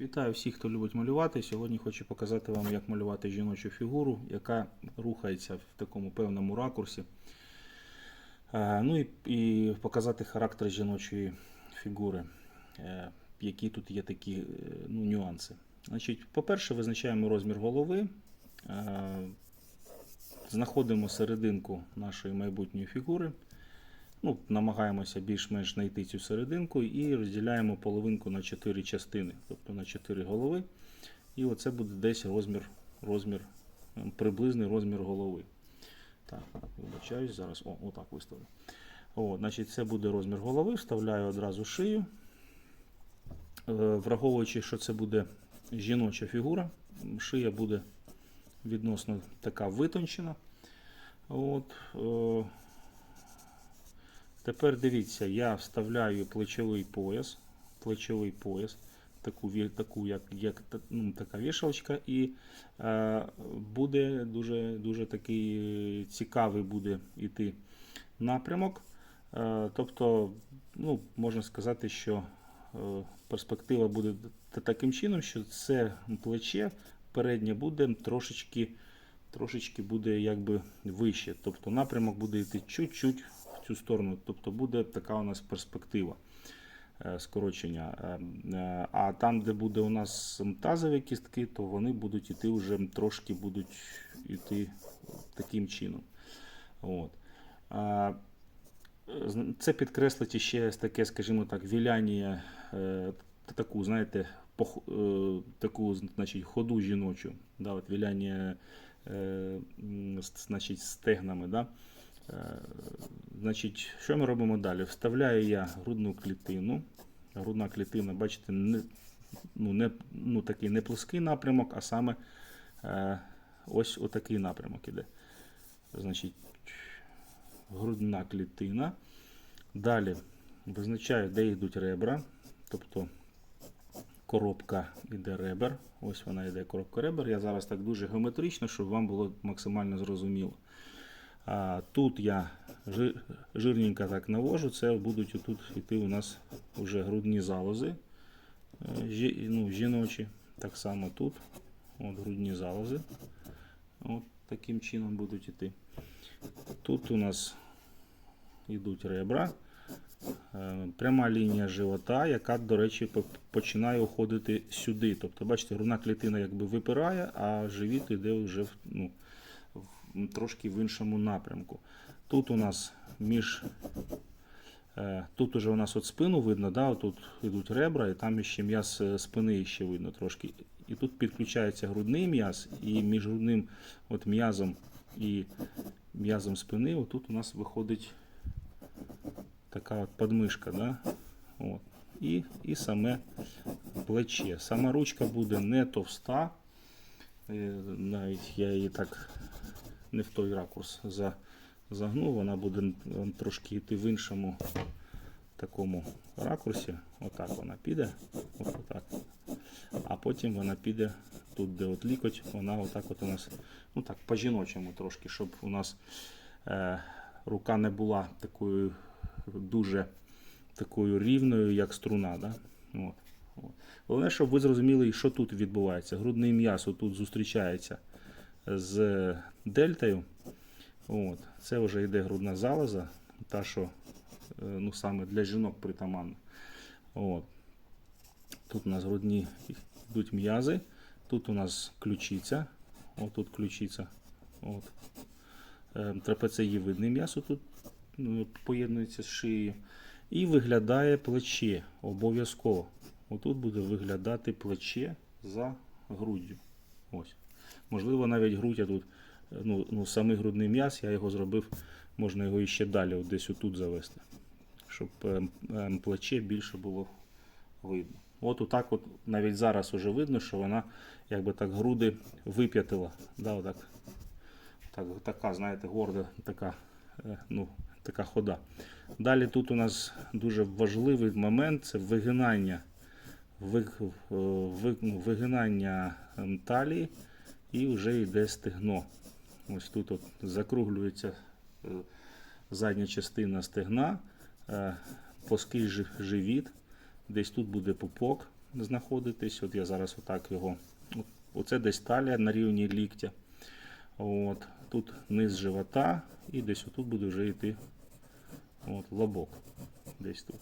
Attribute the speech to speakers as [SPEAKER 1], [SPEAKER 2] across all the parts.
[SPEAKER 1] Вітаю всіх, хто любить малювати. Сьогодні хочу показати вам, як малювати жіночу фігуру, яка рухається в такому певному ракурсі. Е, Ну і, і показати характер жіночої фігури, е, які тут є такі е, ну, нюанси. Значить, по-перше, визначаємо розмір голови, знаходимо серединку нашої майбутньої фігури. Ну, намагаємося більш-менш знайти цю серединку і розділяємо половинку на 4 частини, тобто на 4 голови. І оце буде десь розмір, розмір, ем, приблизний розмір голови. Так, вибачаюсь, зараз о, отак виставлю. О, значить, це буде розмір голови, вставляю одразу шию. Е, Враховуючи, що це буде жіноча фігура, шия буде відносно така витончена. От, е, Тепер дивіться, я вставляю плечовий пояс, плечовий пояс, таку, таку як, як ну, така вішалочка, і е, буде дуже, дуже такий цікавий буде йти напрямок. Е, тобто, ну, можна сказати, що е, перспектива буде таким чином, що це плече переднє буде трошечки, трошечки буде якби вище. Тобто напрямок буде йти чуть-чуть цю сторону. Тобто буде така у нас перспектива е, скорочення. Е, е, А там, де буде у нас тазові кістки, то вони будуть йти вже трошки будуть йти таким чином. От. Це підкреслить ще таке, скажімо так, віляння, е, таку, знаєте, пох- е, таку, значить, ходу жіночу, да, от віляння е, значить, стегнами. Да? Е, Значить, що ми робимо далі? Вставляю я грудну клітину. Грудна клітина, бачите, не, ну, не, ну, такий не плоский напрямок, а саме е, ось отакий напрямок іде. Значить, грудна клітина. Далі визначаю, де йдуть ребра. Тобто коробка йде ребер. Ось вона йде коробка ребер. Я зараз так дуже геометрично, щоб вам було максимально зрозуміло. А, тут я жи- жирненько так навожу, це будуть тут йти у нас вже грудні залози. е, ну, жіночі. Так само тут. От грудні залози. От таким чином будуть йти. Тут у нас йдуть ребра. Е, Пряма лінія живота, яка, до речі, починає уходити сюди. Тобто, бачите, грудна клітина якби випирає, а живіт йде вже ну, трошки в іншому напрямку. Тут у нас між. е, Тут уже у нас от спину видно, да, тут йдуть ребра, і там ще м'яз е, спини ще видно трошки. І тут підключається грудний м'яз, і між грудним от м'язом і м'язом спини, отут у нас виходить така от подмишка, да? От. І, і саме плече. Сама ручка буде не товста. Е, Навіть я її так не в той ракурс за, загнув, вона буде трошки йти в іншому такому ракурсі. Отак вона піде. Отак. А потім вона піде тут, де от лікоть, вона отак от у нас, ну так, по-жіночому трошки, щоб у нас е, рука не була такою дуже такою рівною, як струна. Да? От. Головне, щоб ви зрозуміли, що тут відбувається. Грудний м'яз тут зустрічається з дельтою. От. Це вже йде грудна залоза, та, що е, ну, саме для жінок притаманна. От. Тут у нас грудні йдуть м'язи, тут у нас ключиця. От тут ключиця. От. Е, м'ясо тут ну, поєднується з шиєю. І виглядає плече обов'язково. Отут буде виглядати плече за груддю. Ось. Можливо, навіть грудь я тут, ну, ну самий грудний м'яз, я його зробив, можна його іще далі, десь отут завести, щоб ем, ем, плече більше було видно. От отак, от навіть зараз вже видно, що вона якби так груди вип'ятила. Да, отак. Так, така, знаєте, горда така, е, ну, така хода. Далі тут у нас дуже важливий момент це вигинання, виг, е, ви- ну, вигинання талії і вже йде стегно. Ось тут от закруглюється е, задня частина стегна, е, плоский живіт, десь тут буде пупок, знаходитись. От я зараз отак його. Оце десь талія на рівні ліктя. От. Тут низ живота і десь отут буде вже йти от, лобок. Десь тут.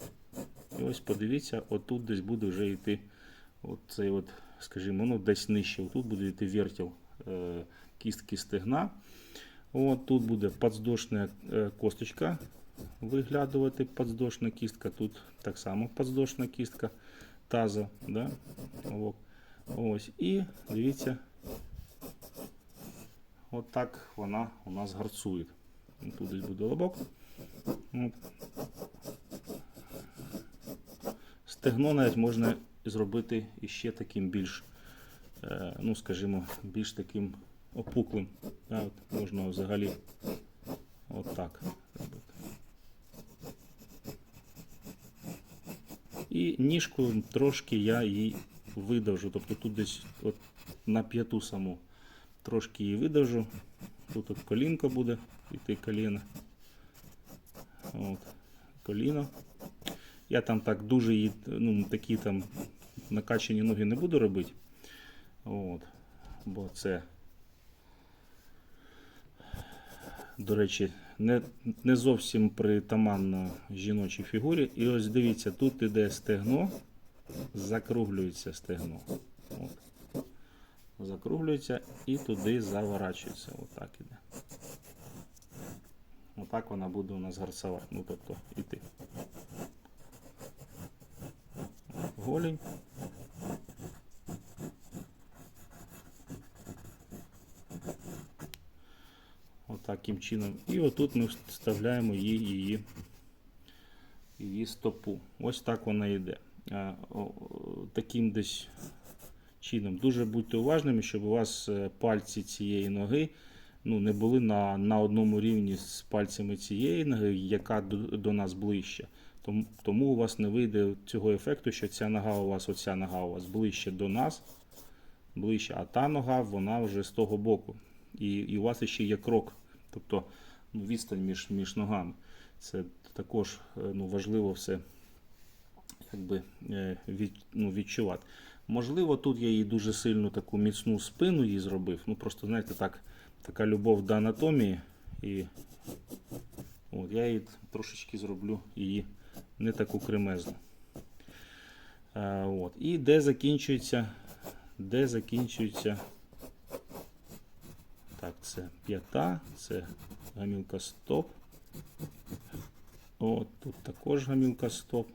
[SPEAKER 1] І ось подивіться, отут десь буде вже йти от от, скажімо, ну десь нижче. Отут буде йти вертіл е, кістки стегна. От тут буде подздошна е, косточка виглядувати, подздошна кістка. Тут так само подздошна кістка таза. Да? Ось. І дивіться, отак вона у нас гарцує. Тут десь буде лобок. От. Стегно навіть можна зробити іще таким більш, е, ну скажімо, більш таким опуклим. Да, от можна взагалі отак робити. І ніжку трошки я її видовжу, тобто тут десь от на п'яту саму трошки її видовжу. Тут от колінко буде йти коліно. От, коліно. Я там так дуже її, ну, такі там накачані ноги не буду робити. От, бо це, до речі, не, не зовсім притаманно жіночій фігурі. І ось дивіться, тут іде стегно, закруглюється стегно. От. Закруглюється і туди заворачується. Отак іде. Отак вона буде у нас гарцувати. Ну, тобто, іти. Голень. Отаким чином. І отут ми вставляємо її, її, її стопу. Ось так вона йде. Таким десь чином. Дуже будьте уважними, щоб у вас е, пальці цієї ноги ну, не були на, на одному рівні з пальцями цієї ноги, яка до, до нас ближче. Тому, тому у вас не вийде цього ефекту, що ця нога у вас, оця нога у вас ближче до нас, ближче, а та нога вона вже з того боку. І, і у вас ще є крок, тобто ну, відстань між, між ногами. Це також е, ну, важливо все якби, е, від, ну, відчувати. Можливо, тут я їй дуже сильну таку міцну спину їй зробив. Ну просто, знаєте, так, така любов до анатомії. І от, я її трошечки зроблю її не таку кремезну. А, от. І де закінчується, де закінчується. Так, це п'ята, це гамілка стоп. От, тут також гамілка стоп.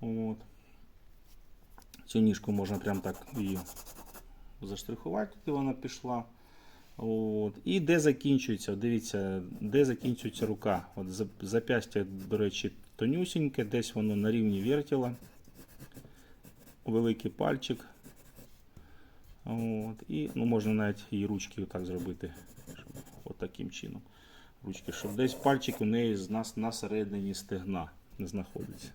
[SPEAKER 1] От. Цю ніжку можна прям так її заштрихувати, де вона пішла. От. І де закінчується, дивіться, де закінчується рука. От Зап'ястя, до речі, тонюсіньке, десь воно на рівні вертіла. Великий пальчик. От. І ну, можна навіть і ручки отак зробити. От таким чином. Ручки, щоб десь пальчик у неї з нас на середині стегна не знаходиться.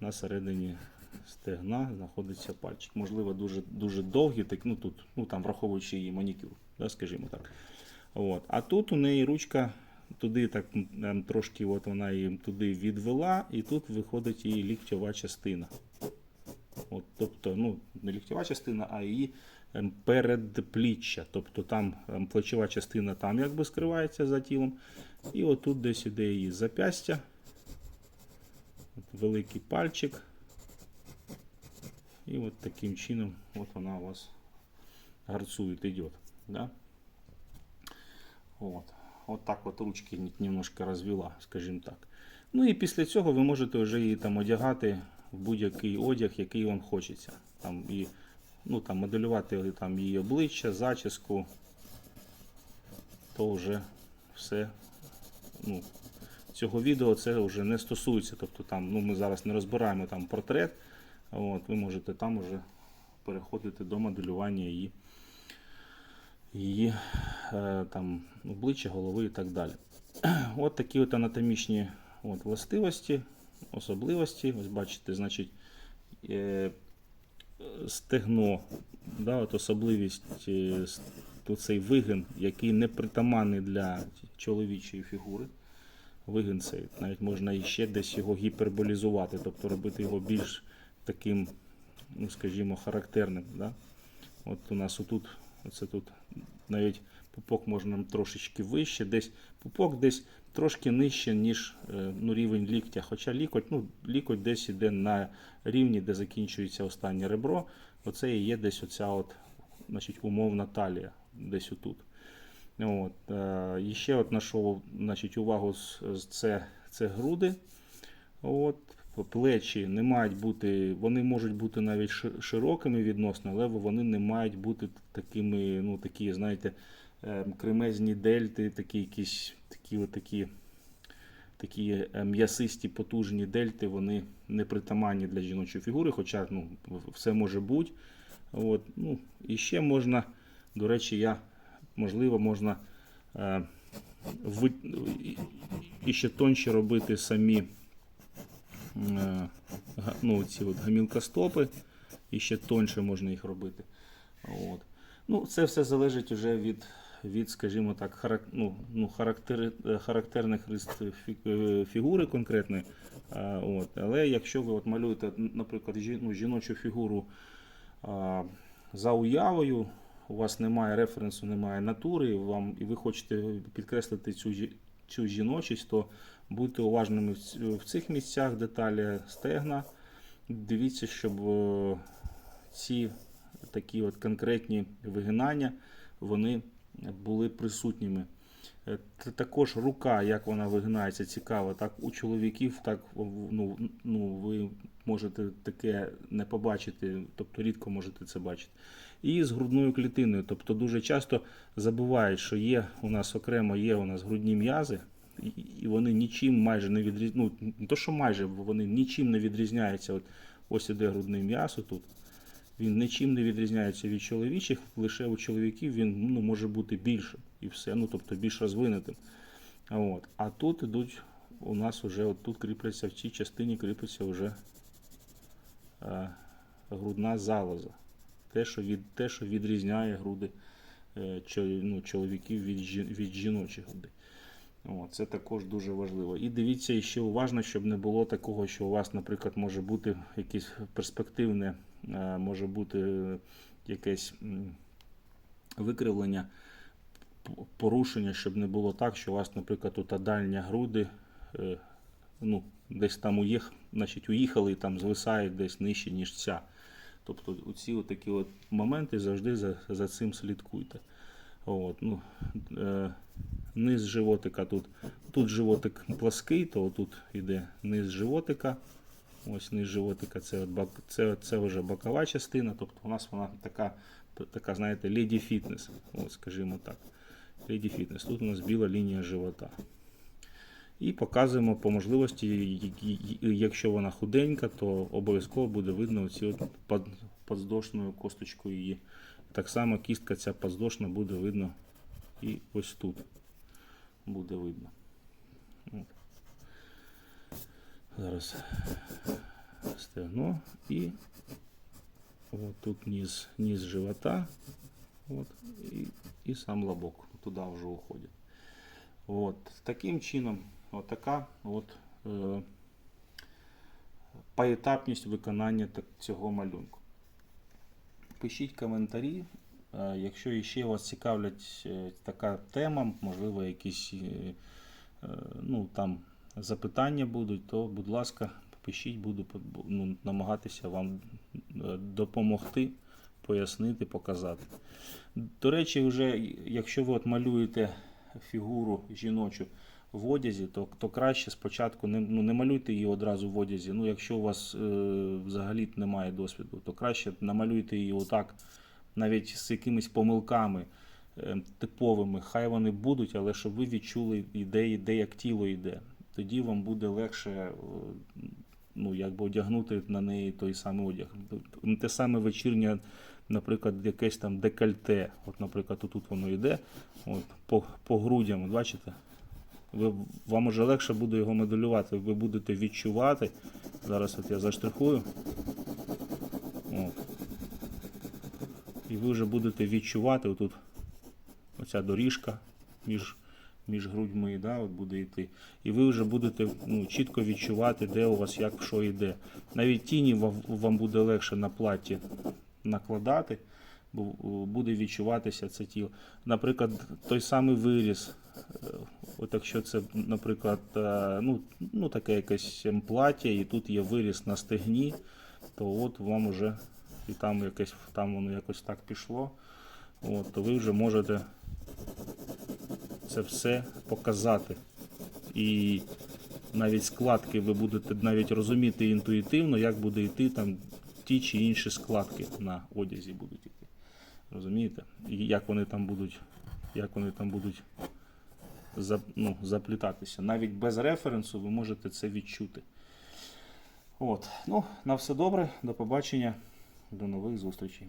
[SPEAKER 1] На середині стегна знаходиться пальчик. Можливо, дуже дуже довгий, так, ну тут, ну там враховуючи її манікюр, да, скажімо так. От. А тут у неї ручка туди так трошки от вона її туди відвела, і тут виходить її ліктьова частина. От, тобто, ну, не ліктьова частина, а її ем, передпліччя. Тобто там ем, плечова частина там якби скривається за тілом. І отут десь іде її запястя. От великий пальчик. І от таким чином от вона у вас гарцує, йде. Да? От. От так от ручки немножко розвела, скажімо так. Ну і після цього ви можете вже її там одягати в будь-який одяг, який вам хочеться. Там, і, ну, там, моделювати там, її обличчя, зачіску, то вже все. Ну, цього відео це вже не стосується. Тобто там, ну, ми зараз не розбираємо там портрет. От, ви можете там вже переходити до моделювання її, її е, там, обличчя, голови і так далі. От такі от анатомічні от, властивості, особливості. Ось бачите, значить, е, стегно, да, от особливість, е, то цей вигин, який не притаманний для чоловічої фігури. вигин цей. Навіть можна іще десь його гіперболізувати, тобто робити його більш таким, ну скажімо, характерним. Да? От у нас отут, оце тут навіть пупок можна трошечки вище, десь пупок десь трошки нижче, ніж е, ну, рівень ліктя. Хоча лікоть, ну, лікоть десь іде на рівні, де закінчується останнє ребро. Оце і є десь оця от, значить, умовна талія, десь отут. От, е, і ще от знайшов значить, увагу це, це груди. От, плечі не мають бути, вони можуть бути навіть широкими відносно, але вони не мають бути такими, ну такі, знаєте, кремезні дельти, такі якісь такі, от такі, такі е, м'ясисті, потужні дельти, вони не притаманні для жіночої фігури, хоча ну, все може бути. От, ну, і ще можна, до речі, я, можливо, можна е, ви, і- ще тоньше робити самі е, ну, ці от гамілкостопи, і ще тоньше можна їх робити. От. Ну, це все залежить вже від, від скажімо так, харак, ну, ну, характери, е, характерних рис е, фігури конкретної. Але якщо ви от малюєте, наприклад, ну, жіночу фігуру а, за уявою, у вас немає референсу, немає натури, і вам, і ви хочете підкреслити цю, цю жіночість, то будьте уважними в цих місцях деталі стегна. Дивіться, щоб е, ці такі от конкретні вигинання вони були присутніми. Е, т- Також рука, як вона вигинається, цікаво. Так у чоловіків, так ну, ну, ви можете таке не побачити, тобто рідко можете це бачити. І з грудною клітиною. Тобто дуже часто забувають, що є у нас окремо є у нас грудні м'язи, і вони нічим майже не відрізняються. Ну, не то, що майже, вони нічим не відрізняються. От ось іде грудне м'ясо тут. Він нічим не відрізняється від чоловічих, лише у чоловіків він ну, може бути більшим і все, ну тобто більш розвинутим. От. А тут ідуть, у нас вже от тут кріпляться, в цій частині кріпиться вже е, грудна залоза. Те, що, від, те, що відрізняє груди е, ну, чоловіків від, від жіночих грудей. О, це також дуже важливо. І дивіться ще уважно, щоб не було такого, що у вас, наприклад, може бути якесь перспективне, може бути е, якесь викривлення, порушення, щоб не було так, що у вас, наприклад, тут дальня груди е, ну, десь там уїх, значить, уїхали і там звисають десь нижче, ніж ця. Тобто оці такі от моменти завжди за, за цим слідкуйте. От, ну, е, низ животика тут. Тут животик плаский, то тут йде низ животика. Ось низ животика це, от бак, це, це вже бокова частина. Тобто у нас вона така, така знаєте, леді фітнес. Скажімо так. Леді фітнес. Тут у нас біла лінія живота. І показуємо по можливості, якщо вона худенька, то обов'язково буде видно оці подздошною косточкою її. Так само кістка ця подздошна буде видно і ось тут буде видно. От. Зараз стегно і от тут низ, низ живота от, і, і сам лобок туди вже уходить. От, таким чином, от от, е, поетапність виконання цього малюнку. Пишіть коментарі, е, якщо ще вас цікавлять е, така тема, можливо, якісь е, ну, там, запитання будуть, то, будь ласка, пишіть, буду ну, намагатися вам е, допомогти, пояснити, показати. До речі, вже якщо ви от малюєте фігуру жіночу в одязі, то, то краще спочатку не, ну, не малюйте її одразу в одязі. Ну, якщо у вас е, взагалі немає досвіду, то краще намалюйте її отак, навіть з якимись помилками е, типовими. Хай вони будуть, але щоб ви відчули ідеї, де як тіло йде. Тоді вам буде легше е, ну, якби одягнути на неї той самий одяг. Те саме вечірнє, наприклад, якесь там декольте. От, наприклад, тут воно йде от, по, по грудям, бачите? Ви, вам уже легше буде його моделювати, ви будете відчувати. Зараз от я заштрихую. От. І ви вже будете відчувати отут оця доріжка між, між грудьми, да, от буде йти. І ви вже будете ну, чітко відчувати, де у вас як що йде. Навіть тіні вам, буде легше на платі накладати, бо буде відчуватися це тіло. Наприклад, той самий виріс. е, От якщо це, наприклад, е, ну, ну таке якесь плаття, і тут є виріс на стегні, то от вам вже і там якесь там воно якось так пішло. От, то ви вже можете це все показати. І навіть складки ви будете навіть розуміти інтуїтивно, як буде йти там ті чи інші складки на одязі будуть йти. Розумієте? І як вони там будуть, як вони там будуть за- ну, заплітатися. Навіть без референсу ви можете це відчути. От. Ну, на все добре, до побачення, до нових зустрічей.